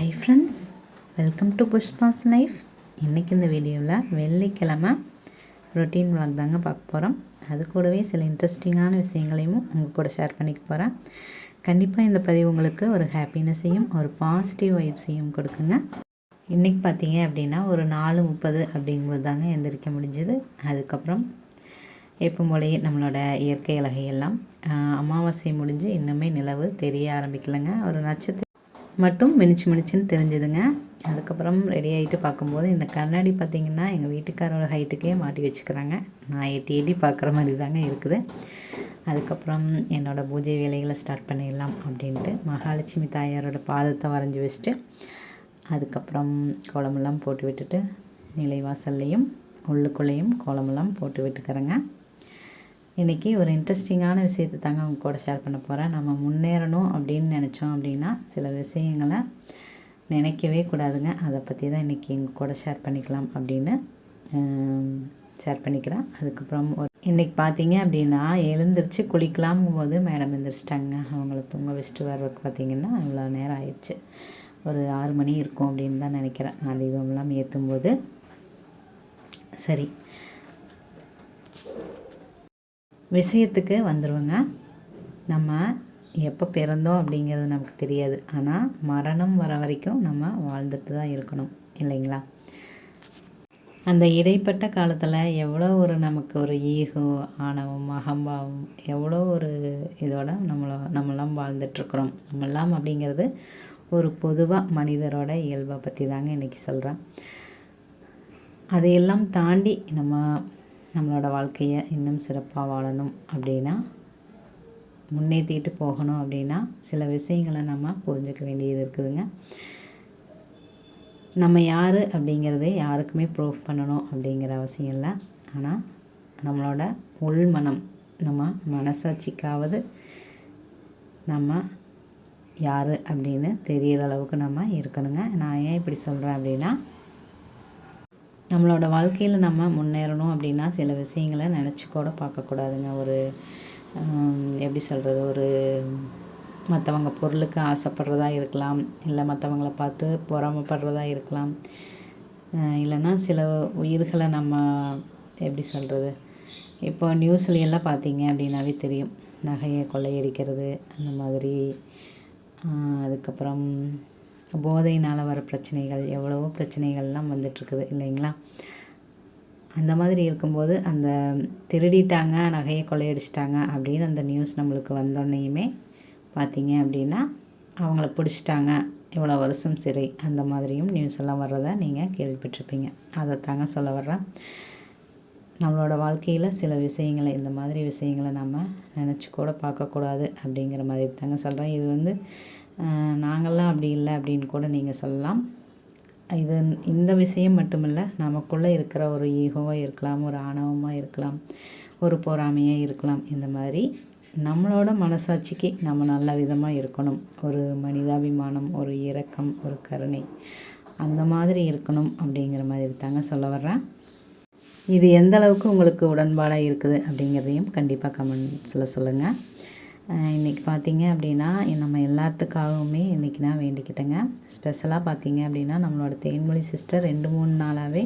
Hi friends welcome to Pushpa's life இன்றைக்கி இந்த வீடியோவில் வெள்ளிக்கிழமை ரொட்டீன் vlog தாங்க பார்க்க போகிறோம் அது கூடவே சில இன்ட்ரெஸ்டிங்கான விஷயங்களையும் உங்கள் கூட ஷேர் பண்ணிக்க போகிறேன் கண்டிப்பாக இந்த பதிவு உங்களுக்கு ஒரு ஹாப்பினஸையும் ஒரு பாசிட்டிவ் வைப்ஸையும் கொடுக்குங்க. இன்றைக்கி பார்த்தீங்க அப்படின்னா ஒரு நாலு முப்பது அப்படிங்கும்போது தாங்க எந்திரிக்க முடிஞ்சது. அதுக்கப்புறம் எப்போ போலயே நம்மளோட இயற்கை அழகையெல்லாம் அமாவாசை முடிஞ்சு இன்னுமே நிலவு தெரிய ஆரம்பிக்கலைங்க. ஒரு நட்சத்திரம் மட்டும் மினிச்சு மினிச்சுன்னு தெரிஞ்சுதுங்க. அதுக்கப்புறம் ரெடி ஆகிட்டு பார்க்கும்போது இந்த கண்ணாடி பார்த்திங்கன்னா எங்கள் வீட்டுக்காரோட ஹைட்டுக்கே மாட்டி வச்சுக்கிறாங்க. நான் எட்டி எட்டி பார்க்குற மாதிரி தாங்க இருக்குது. அதுக்கப்புறம் என்னோடய பூஜை வேலைகளை ஸ்டார்ட் பண்ணிடலாம் அப்படின்ட்டு மகாலட்சுமி தாயாரோட பாதத்தை வரைஞ்சி வச்சுட்டு அதுக்கப்புறம் கோலமெல்லாம் போட்டு விட்டுட்டு நிலைவாசல்லையும் உள்ளுக்குள்ளேயும் கோலமெல்லாம் போட்டு விட்டுக்கிறேங்க. இன்றைக்கி ஒரு இன்ட்ரெஸ்டிங்கான விஷயத்தை தாங்க அவங்க கூட ஷேர் பண்ண போகிறேன் நம்ம முன்னேறணும் அப்படின்னு நினச்சோம் அப்படின்னா சில விஷயங்களை நினைக்கவே கூடாதுங்க. அதை பற்றி தான் இன்றைக்கி எங்கள் கூட ஷேர் பண்ணிக்கலாம் அப்படின்னு ஷேர் பண்ணிக்கிறேன். அதுக்கப்புறம் ஒரு இன்றைக்கி பார்த்தீங்க அப்படின்னா எழுந்திரிச்சு குளிக்கலாம்ங்கும் போது மேடம் எழுந்திரிச்சிட்டாங்க அவங்கள தூங்க வச்சுட்டு வர்றதுக்கு பார்த்தீங்கன்னா இவ்வளோ நேரம் ஆயிடுச்சு. ஒரு ஆறு மணி இருக்கும் அப்படின்னு தான் நினைக்கிறேன். நான் தீபம்லாம் ஏற்றும் போது சரி. விஷயத்துக்கு வந்துடுவோங்க நம்ம எப்போ பிறந்தோம் அப்படிங்கிறது நமக்கு தெரியாது. ஆனால் மரணம் வர வரைக்கும் நம்ம வாழ்ந்துட்டு தான் இருக்கணும். இல்லைங்களா? அந்த இடைப்பட்ட காலத்தில் எவ்வளோ ஒரு நமக்கு ஒரு ஈகோ ஆணவம் அகம்பாவம் எவ்வளோ ஒரு இதோட நம்மளை நம்மளாம் வாழ்ந்துட்டுருக்குறோம். நம்மளாம் அப்படிங்கிறது ஒரு பொதுவாக மனிதரோட இயல்பை பற்றி தாங்க இன்றைக்கி சொல்கிறேன் அதையெல்லாம் தாண்டி நம்ம நம்மளோட வாழ்க்கையை இன்னும் சிறப்பாக வாழணும் அப்படின்னா முன்னேற்றிட்டு போகணும் அப்படின்னா சில விஷயங்களை நம்ம புரிஞ்சுக்க வேண்டியது இருக்குதுங்க. நம்ம யார் அப்படிங்கிறதே யாருக்குமே ப்ரூஃப் பண்ணணும் அப்படிங்கிற அவசியம் இல்லை. ஆனால் நம்மளோட உள்மனம் நம்ம மனசாட்சிக்காவது நம்ம யார் அப்படின்னு தெரிகிற அளவுக்கு நம்ம இருக்கணுங்க. நான் ஏன் இப்படி சொல்கிறேன் அப்படின்னா நம்மளோட வாழ்க்கையில் நம்ம முன்னேறணும் அப்படின்னா சில விஷயங்களை நினச்சி கூட பார்க்கக்கூடாதுங்க ஒரு எப்படி சொல்கிறது ஒரு மற்றவங்க பொருளுக்கு ஆசைப்படுறதா இருக்கலாம். இல்லை மற்றவங்கள பார்த்து பொறாமப்படுறதா இருக்கலாம். இல்லைன்னா சில உயிர்களை நம்ம எப்படி சொல்கிறது இப்போ நியூஸ்லையெல்லாம் எல்லாம் பார்த்தீங்க அப்படின்னாவே தெரியும். நகையை கொள்ளையடிக்கிறது அந்த மாதிரி. அதுக்கப்புறம் போதையினால் வர பிரச்சனைகள் எவ்வளவோ பிரச்சனைகள்லாம் வந்துட்டுருக்குது இல்லைங்களா? அந்த மாதிரி இருக்கும்போது அந்த திருடிட்டாங்க நகையை கொள்ளையடிச்சிட்டாங்க அப்படின்னு அந்த நியூஸ் நம்மளுக்கு வந்தோடனேயுமே பார்த்தீங்க அப்படின்னா அவங்கள பிடிச்சிட்டாங்க இவ்வளோ வருஷம் சிறை அந்த மாதிரியும் நியூஸ் எல்லாம் வர்றதை நீங்கள் கேள்விப்பட்டிருப்பீங்க. அதை தாங்க சொல்ல வர்றேன். நம்மளோட வாழ்க்கையில் சில விஷயங்களை இந்த மாதிரி விஷயங்களை நம்ம நினச்சி கூட பார்க்கக்கூடாது அப்படிங்கிற மாதிரி தாங்க சொல்கிறேன் இது வந்து நாங்கள்லாம் அப்படி இல்லை அப்படின்னு கூட நீங்கள் சொல்லலாம். இது இந்த விஷயம் மட்டுமில்லை நமக்குள்ளே இருக்கிற ஒரு ஈகோவாக இருக்கலாம் ஒரு ஆணவமாக இருக்கலாம் ஒரு பொறாமையாக இருக்கலாம் இந்த மாதிரி நம்மளோட மனசாட்சிக்கு நம்ம நல்ல விதமாக இருக்கணும். ஒரு மனிதாபிமானம் ஒரு இரக்கம் ஒரு கருணை அந்த மாதிரி இருக்கணும் அப்படிங்கிற மாதிரி தாங்க சொல்ல வர்றேன். இது எந்த அளவுக்கு உங்களுக்கு உடன்பாடாக இருக்குது அப்படிங்கிறதையும் கண்டிப்பாக கமெண்ட்ஸில் சொல்லுங்கள் இன்றைக்கி பார்த்தீங்க அப்படின்னா நம்ம எல்லாத்துக்காகவுமே இன்றைக்கி நான் வேண்டிக்கிட்டேங்க. ஸ்பெஷலாக பார்த்தீங்க அப்படின்னா நம்மளோட தேன்மொழி சிஸ்டர் ரெண்டு மூணு நாளாகவே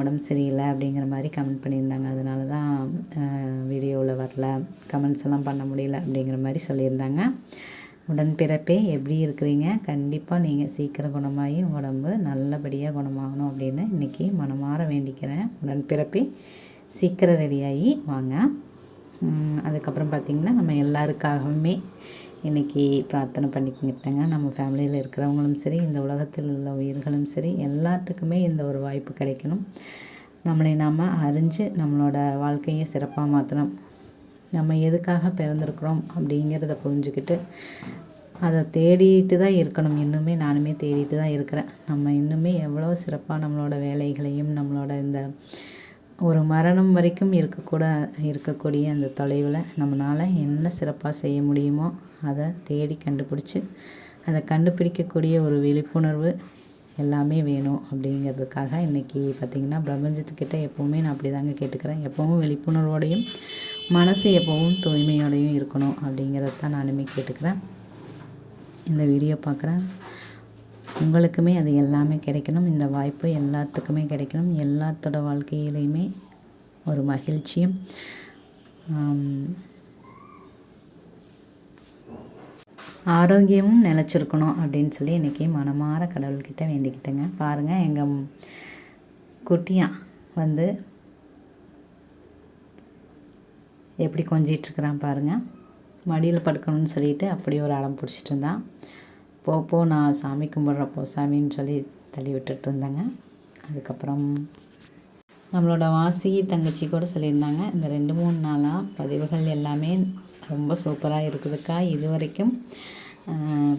உடம்பு சரியில்லை அப்படிங்கிற மாதிரி கமெண்ட் பண்ணியிருந்தாங்க. அதனால தான் வீடியோவில் வரல. கமெண்ட்ஸ் எல்லாம் பண்ண முடியல அப்படிங்கிற மாதிரி சொல்லியிருந்தாங்க. உடன்பிறப்பே எப்படி இருக்கிறீங்க? கண்டிப்பாக நீங்கள் சீக்கிரம் குணமாகி உடம்பு நல்லபடியாக குணமாகணும் அப்படின்னு இன்றைக்கி மனமாற வேண்டிக்கிறேன். உடன்பிறப்பே சீக்கிரம் ரெடியாகி வாங்க. அதுக்கப்புறம் பார்த்திங்கன்னா நம்ம எல்லாருக்காகவுமே இன்றைக்கி பிரார்த்தனை பண்ணிக்கிட்டேங்க. நம்ம ஃபேமிலியில் இருக்கிறவங்களும் சரி இந்த உலகத்தில் உள்ள உயிர்களும் சரி எல்லாத்துக்குமே இந்த ஒரு வாய்ப்பு கிடைக்கணும். நம்மளை நாம் அறிஞ்சு நம்மளோட வாழ்க்கையை சிறப்பாக மாற்றணும் நம்ம எதுக்காக பிறந்திருக்கிறோம் அப்படிங்கிறத புரிஞ்சுக்கிட்டு அதை தேடிட்டு தான் இருக்கணும். இன்னுமே நானுமே தேடிட்டு தான் இருக்கிறேன். நம்ம இன்னுமே எவ்வளோ சிறப்பாக நம்மளோட வேலைகளையும் நம்மளோட இந்த ஒரு மரணம் வரைக்கும் இருக்கக்கூட இருக்கக்கூடிய அந்த தொலைவில் நம்மளால் என்ன சிறப்பாக செய்ய முடியுமோ அதை தேடி கண்டுபிடிச்சி அதை கண்டுபிடிக்கக்கூடிய ஒரு விழிப்புணர்வு எல்லாமே வேணும் அப்படிங்கிறதுக்காக இன்றைக்கி பார்த்திங்கன்னா பிரபஞ்சத்துக்கிட்ட எப்போவுமே நான் அப்படி தாங்க கேட்டுக்கிறேன். எப்போவும் விழிப்புணர்வோடையும் மனசு எப்போவும் தூய்மையோடையும் இருக்கணும் அப்படிங்கிறத தான் நானுமே கேட்டுக்கிறேன். இந்த வீடியோ பார்க்குறேன் உங்களுக்குமே அது எல்லாமே கிடைக்கணும். இந்த வாய்ப்பு எல்லாத்துக்குமே கிடைக்கணும். எல்லாத்தோட வாழ்க்கையிலையுமே ஒரு மகிழ்ச்சியும் ஆரோக்கியமும் நிலச்சிருக்கணும் அப்படின்னு சொல்லி இன்றைக்கி மனமாற கடவுள்கிட்ட வேண்டிக்கிட்டேங்க. பாருங்கள் எங்கள் குட்டியாக வந்து எப்படி கொஞ்சிகிட்ருக்குறான் பாருங்கள் மடியில் படுக்கணும்னு சொல்லிட்டு அப்படி ஒரு அடம் பிடிச்சிட்டு இருந்தான். போ நான் சாமி கும்பிட்றப்போ சாமின்னு சொல்லி தள்ளி விட்டுட்டு இருந்தேங்க. அதுக்கப்புறம் நம்மளோட வாசி தங்கச்சி கூட சொல்லியிருந்தாங்க இந்த ரெண்டு மூணு நாளாக பதிவுகள் எல்லாமே ரொம்ப சூப்பராக இருக்குதுக்கா இது வரைக்கும்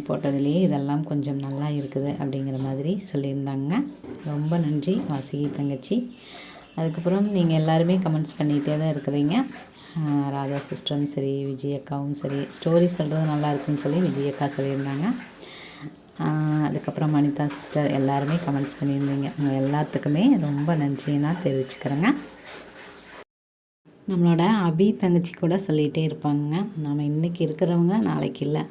போட்டதுலேயே இதெல்லாம் கொஞ்சம் நல்லா இருக்குது அப்படிங்கிற மாதிரி சொல்லியிருந்தாங்க. ரொம்ப நன்றி வாசி தங்கச்சி. அதுக்கப்புறம் நீங்கள் எல்லாருமே கமெண்ட்ஸ் பண்ணிகிட்டே தான் இருக்கிறீங்க. ராதா சிஸ்டரும் சரி விஜய் அக்காவும் சரி ஸ்டோரி சொல்கிறது நல்லா இருக்குன்னு சொல்லி விஜய் அக்கா சொல்லியிருந்தாங்க. அதுக்கப்புறம் அனிதா சிஸ்டர் எல்லாருமே கமெண்ட்ஸ் பண்ணியிருந்தீங்க. உங்கள் எல்லாத்துக்குமே ரொம்ப நன்றி நான் தெரிவிச்சுக்கிறேங்க. நம்மளோட அபி தங்கச்சி கூட சொல்லிகிட்டே இருப்பாங்க நம்ம இன்றைக்கி இருக்கிறவங்க நாளைக்கு இல்லை.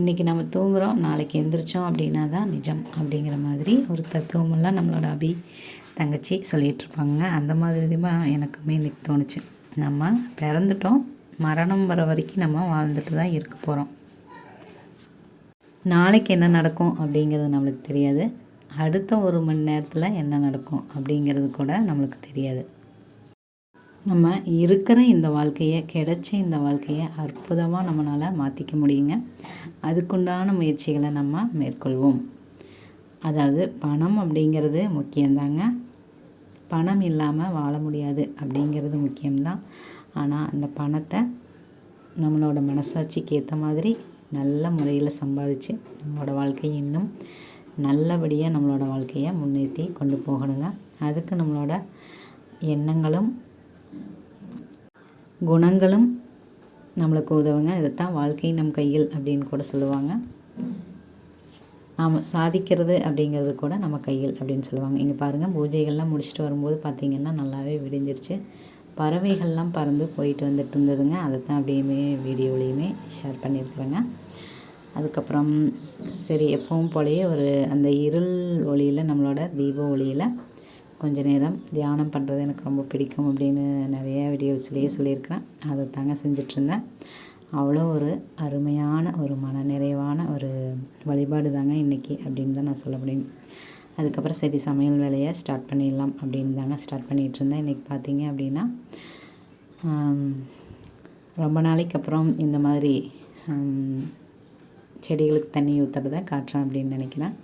இன்றைக்கி நம்ம தூங்குகிறோம் நாளைக்கு எந்திரிச்சோம் அப்படின்னா தான் நிஜம் அப்படிங்கிற மாதிரி ஒரு தத்துவமெல்லாம் நம்மளோட அபி தங்கச்சி சொல்லிகிட்ருப்பாங்க அந்த மாதிரி தான் எனக்குமே இன்றைக்கி தோணுச்சு. நம்ம பிறந்துட்டோம். மரணம் வர வரைக்கும் நம்ம வாழ்ந்துட்டு தான் இருக்க போகிறோம் நாளைக்கு என்ன நடக்கும் அப்படிங்கிறது நம்மளுக்கு தெரியாது. அடுத்த ஒரு மணி நேரத்தில் என்ன நடக்கும் அப்படிங்கிறது கூட நம்மளுக்கு தெரியாது. நம்ம இருக்கிற இந்த வாழ்க்கையை கிடைச்ச இந்த வாழ்க்கையை அற்புதமாக நம்மளால் மாற்றிக்க முடியுங்க. அதுக்குண்டான முயற்சிகளை நம்ம மேற்கொள்வோம். அதாவது பணம் அப்படிங்கிறது முக்கியந்தாங்க பணம் இல்லாமல் வாழ முடியாது அப்படிங்கிறது முக்கியம்தான். ஆனால் அந்த பணத்தை நம்மளோட மனசாட்சிக்கு ஏற்ற மாதிரி நல்ல முறையில் சம்பாதிச்சு நம்மளோட வாழ்க்கையை இன்னும் நல்லபடியாக நம்மளோட வாழ்க்கையை முன்னேற்றி கொண்டு போகணுங்க. அதுக்கு நம்மளோட எண்ணங்களும் குணங்களும் நம்மளுக்கு உதவுங்க. இதைத்தான் வாழ்க்கை நம் கையில் அப்படின்னு கூட சொல்லுவாங்க. நாம் சாதிக்கிறது அப்படிங்கிறது கூட நம்ம கையில் அப்படின்னு சொல்லுவாங்க. இங்கே பாருங்கள் பூஜைகள்லாம் முடிச்சுட்டு வரும்போது பார்த்திங்கன்னா நல்லாவே விடிஞ்சிருச்சு. பறவைகள்லாம் பறந்து போயிட்டு வந்துட்டு இருந்ததுங்க. அதை தான் அப்படியுமே வீடியோலையுமே ஷேர் பண்ணியிருக்கிறேங்க. அதுக்கப்புறம் சரி எப்பவும் போலயே ஒரு அந்த இருள் ஒளியில் நம்மளோட தீப ஒளியில் கொஞ்ச நேரம் தியானம் பண்ணுறது எனக்கு ரொம்ப பிடிக்கும் அப்படின்னு நிறைய வீடியோஸ்லேயே சொல்லியிருக்கிறேன். அதை தாங்க செஞ்சிட்ருந்தேன். அவ்வளோ ஒரு அருமையான ஒரு மன நிறைவான ஒரு வழிபாடு தாங்க இன்றைக்கி அப்படின்னு தான் நான் சொல்ல முடியும். அதுக்கப்புறம் சரி சமையல் வேலையை ஸ்டார்ட் பண்ணிடலாம் அப்படின்னு தாங்க ஸ்டார்ட் பண்ணிகிட்ருந்தேன் இன்றைக்கி பார்த்தீங்க அப்படின்னா ரொம்ப நாளைக்கு அப்புறம் இந்த மாதிரி செடிகளுக்கு தண்ணி ஊற்றுறத காட்டுறேன் அப்படின்னு நினைக்கிறேன்.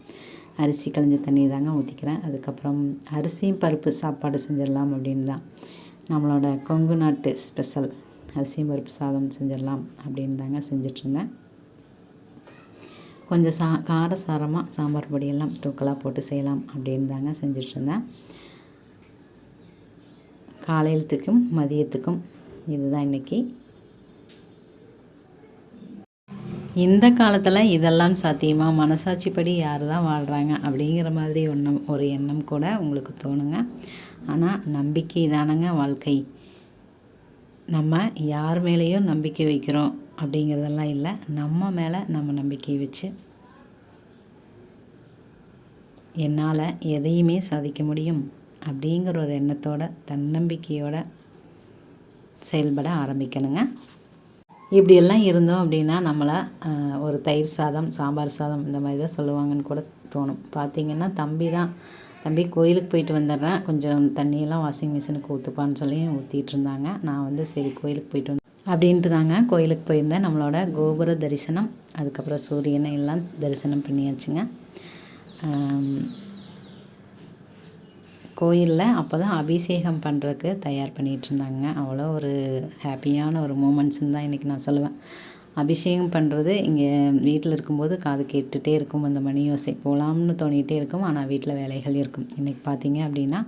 அரிசி கழிஞ்ச தண்ணி தாங்க ஊற்றிக்கிறேன் அதுக்கப்புறம் அரிசியும் பருப்பு சாப்பாடு செஞ்சிடலாம் அப்படின்னு தான். நம்மளோட கொங்கு நாட்டு ஸ்பெஷல் அரிசியும் பருப்பு சாதம் செஞ்சிடலாம் அப்படின்னு தாங்க செஞ்சிட்ருந்தேன் கொஞ்சம் சா காரசாரமாக சாம்பார் பொடியெல்லாம் தூக்கலாக போட்டு செய்யலாம் அப்படின்னு தாங்க செஞ்சிட்ருந்தேன் காலையிலத்துக்கும் மதியத்துக்கும் இதுதான் இன்றைக்கி இந்த காலத்தில் இதெல்லாம் சாத்தியமாக மனசாட்சிப்படி யார் தான் வாழ்கிறாங்க அப்படிங்கிற மாதிரி ஒன்றும் ஒரு எண்ணம் கூட உங்களுக்கு தோணுங்க. ஆனால் நம்பிக்கை தானங்க வாழ்க்கை. நம்ம யார் மேலேயும் நம்பிக்கை வைக்கிறோம். அப்படிங்கிறதெல்லாம் இல்லை. நம்ம மேலே நம்ம நம்பிக்கை வச்சு என்னால் எதையுமே சாதிக்க முடியும் அப்படிங்கிற ஒரு எண்ணத்தோட தன்னம்பிக்கையோட செயல்பட ஆரம்பிக்கணுங்க. இப்படியெல்லாம் இருந்தோம் அப்படின்னா நம்மளை ஒரு தயிர் சாதம் சாம்பார் சாதம் இந்த மாதிரி தான் சொல்லுவாங்கன்னு கூட தோணும். பார்த்திங்கன்னா தம்பி தான் தம்பி கோயிலுக்கு போயிட்டு வந்துடுறேன் கொஞ்சம் தண்ணியெல்லாம் வாஷிங் மிஷினுக்கு ஊற்றுப்பான்னு சொல்லி ஊற்றிட்டு இருந்தாங்க. நான் வந்து சரி கோயிலுக்கு போயிட்டு அப்படின்ட்டு தாங்க கோயிலுக்கு போயிருந்தேன். நம்மளோட கோபுர தரிசனம். அதுக்கப்புறம் சூரியனை எல்லாம் தரிசனம் பண்ணியாச்சுங்க. கோயிலில் அப்போ தான் அபிஷேகம் பண்ணுறதுக்கு தயார் பண்ணிகிட்டு இருந்தாங்க அவ்வளோ ஒரு ஹாப்பியான ஒரு மூமெண்ட்ஸ்ன்னு தான் இன்றைக்கி நான் சொல்லுவேன். அபிஷேகம் பண்ணுறது இங்கே வீட்டில் இருக்கும்போது காது கேட்டுகிட்டே இருக்கும். அந்த மணி யோசை போகலாம்னு தோணிகிட்டே இருக்கும். ஆனால் வீட்டில் வேலைகள் இருக்கும். இன்றைக்கி பார்த்தீங்க அப்படின்னா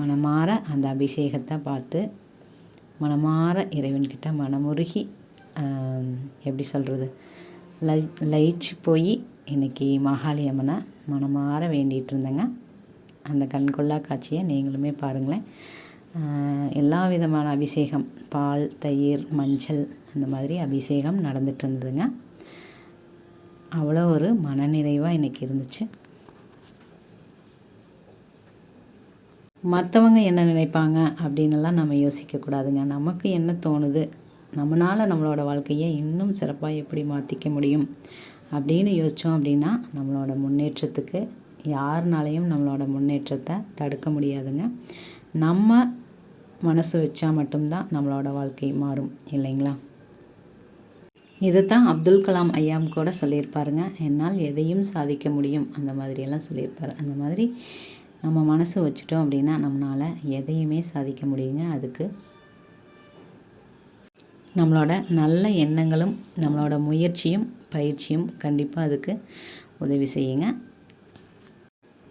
மனமாற அந்த அபிஷேகத்தை பார்த்து மனமாற இறைவன்கிட்ட மனமுருகி எப்படி சொல்கிறது லை லயிச்சு போய் இன்றைக்கி மகாளி அம்மனை மனமாற வேண்டிகிட்டு இருந்தேங்க. அந்த கண்கொள்ளா காட்சியை நீங்களுமே பாருங்களேன். எல்லா விதமான அபிஷேகம் பால் தயிர் மஞ்சள் அந்த மாதிரி அபிஷேகம் நடந்துகிட்டு இருந்ததுங்க. அவ்வளோ ஒரு மனநிறைவாக இன்றைக்கி இருந்துச்சு. மற்றவங்க என்ன நினைப்பாங்க அப்படின்னுலாம் நம்ம யோசிக்கக்கூடாதுங்க. நமக்கு என்ன தோணுது? நம்மளால் நம்மளோட வாழ்க்கையை இன்னும் சிறப்பாக எப்படி மாற்றிக்க முடியும்? அப்படின்னு யோசித்தோம் அப்படின்னா நம்மளோட முன்னேற்றத்துக்கு யாருனாலையும் நம்மளோட முன்னேற்றத்தை தடுக்க முடியாதுங்க. நம்ம மனசு வச்சா மட்டும்தான் நம்மளோட வாழ்க்கை மாறும் இல்லைங்களா? இதை தான் அப்துல் கலாம் ஐயாம் கூட சொல்லியிருப்பாருங்க. என்னால் எதையும் சாதிக்க முடியும். அந்த மாதிரியெல்லாம் சொல்லியிருப்பார். அந்த மாதிரி நம்ம மனசு வச்சுட்டோம் அப்படின்னா நம்மளால் எதையுமே சாதிக்க முடியுங்க. அதுக்கு நம்மளோட நல்ல எண்ணங்களும் நம்மளோட முயற்சியும் பயிற்சியும் கண்டிப்பாக அதுக்கு உதவி செய்யுங்க.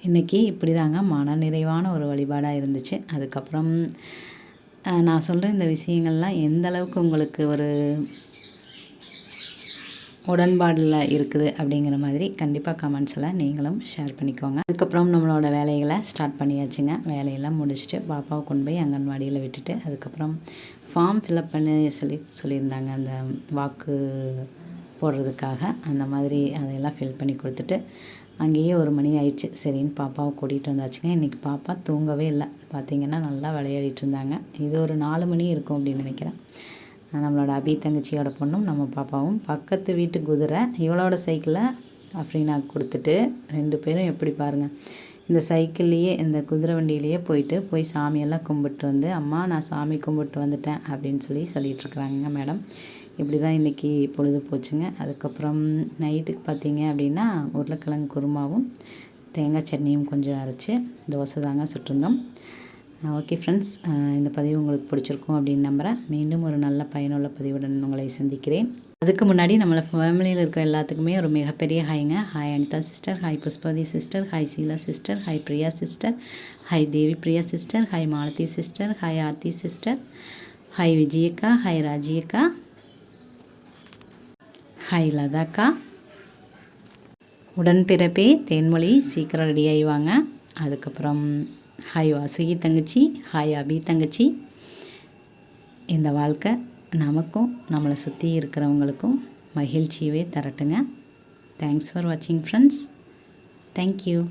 இன்றைக்கி இப்படி தாங்க மன நிறைவான ஒரு வழிபாடாக இருந்துச்சு. அதுக்கப்புறம் நான் சொல்கிற இந்த விஷயங்கள்லாம் எந்த அளவுக்கு உங்களுக்கு ஒரு உடன்பாடில் இருக்குது அப்படிங்கிற மாதிரி கண்டிப்பாக கமெண்ட்ஸில் நீங்களும் ஷேர் பண்ணிக்கோங்க. அதுக்கப்புறம் நம்மளோட வேலைகளை ஸ்டார்ட் பண்ணியாச்சுங்க. வேலையெல்லாம் முடிச்சுட்டு பாப்பாவை கொண்டு போய் அங்கன்வாடியில் விட்டுட்டு அதுக்கப்புறம் ஃபார்ம் ஃபில்அப் பண்ணி சொல்லி சொல்லியிருந்தாங்க. அந்த வாக்கு போடுறதுக்காக அந்த மாதிரி அதையெல்லாம் ஃபில் பண்ணி கொடுத்துட்டு அங்கேயே ஒரு மணி ஆயிடுச்சு. சரின்னு பாப்பாவை கூட்டிகிட்டு வந்தாச்சுங்க. இன்றைக்கி பாப்பா தூங்கவே இல்லை. பார்த்திங்கன்னா நல்லா விளையாடிட்டு இருந்தாங்க. இது ஒரு நாலு மணி இருக்கும் அப்படின்னு நினைக்கிறேன். நம்மளோட அபி தங்கச்சியோட பொண்ணும் நம்ம பாப்பாவும் பக்கத்து வீட்டு குதிரை இவளோட சைக்கிளை அஃப்ரீனாக்கு கொடுத்துட்டு ரெண்டு பேரும் எப்படி பாருங்கள் இந்த சைக்கிள்லேயே இந்த குதிரை வண்டியிலேயே போயிட்டு போய் சாமியெல்லாம் கும்பிட்டு வந்து அம்மா நான் சாமி கும்பிட்டு வந்துட்டேன் அப்படின்னு சொல்லி சொல்லிகிட்ருக்குறாங்க மேடம். இப்படி தான் இன்றைக்கி பொழுது போச்சுங்க. அதுக்கப்புறம் நைட்டுக்கு பார்த்தீங்க அப்படின்னா உருளைக்கிழங்கு குருமாவும் தேங்காய் சட்னியும் கொஞ்சம் அரைச்சி தோசை தாங்க சுட்டிருந்தோம். ஓகே ஃப்ரெண்ட்ஸ் இந்த பதிவு உங்களுக்கு பிடிச்சிருக்கும் அப்படின்னு நம்புகிறேன் மீண்டும் ஒரு நல்ல பயனுள்ள பதிவுடன் உங்களை சந்திக்கிறேன். அதுக்கு முன்னாடி நம்மளை ஃபேமிலியில் இருக்கிற எல்லாத்துக்குமே ஒரு மிகப்பெரிய ஹாய்ங்க hi Anitha sister hi Pushpathi sister hi Sheela sister hi Priya sister hi Devi Priya sister hi Malathi sister hi Aarthi sister hi விஜயக்கா hi ராஜியக்கா ஹாய் லதாக்கா. உடன்பிறப்பே தேன்மொழி சீக்கிரம் ரெடி ஆகிவாங்க அதுக்கப்புறம் ஹாய் வாசுகி தங்கச்சி ஹாய் அபி தங்கச்சி இந்த வாழ்க்கை நமக்கும் நம்மளை சுற்றி இருக்கிறவங்களுக்கும் மகிழ்ச்சியவே தரட்டுங்க. தேங்க்ஸ் ஃபார் வாட்சிங் ஃப்ரெண்ட்ஸ் தேங்க்யூ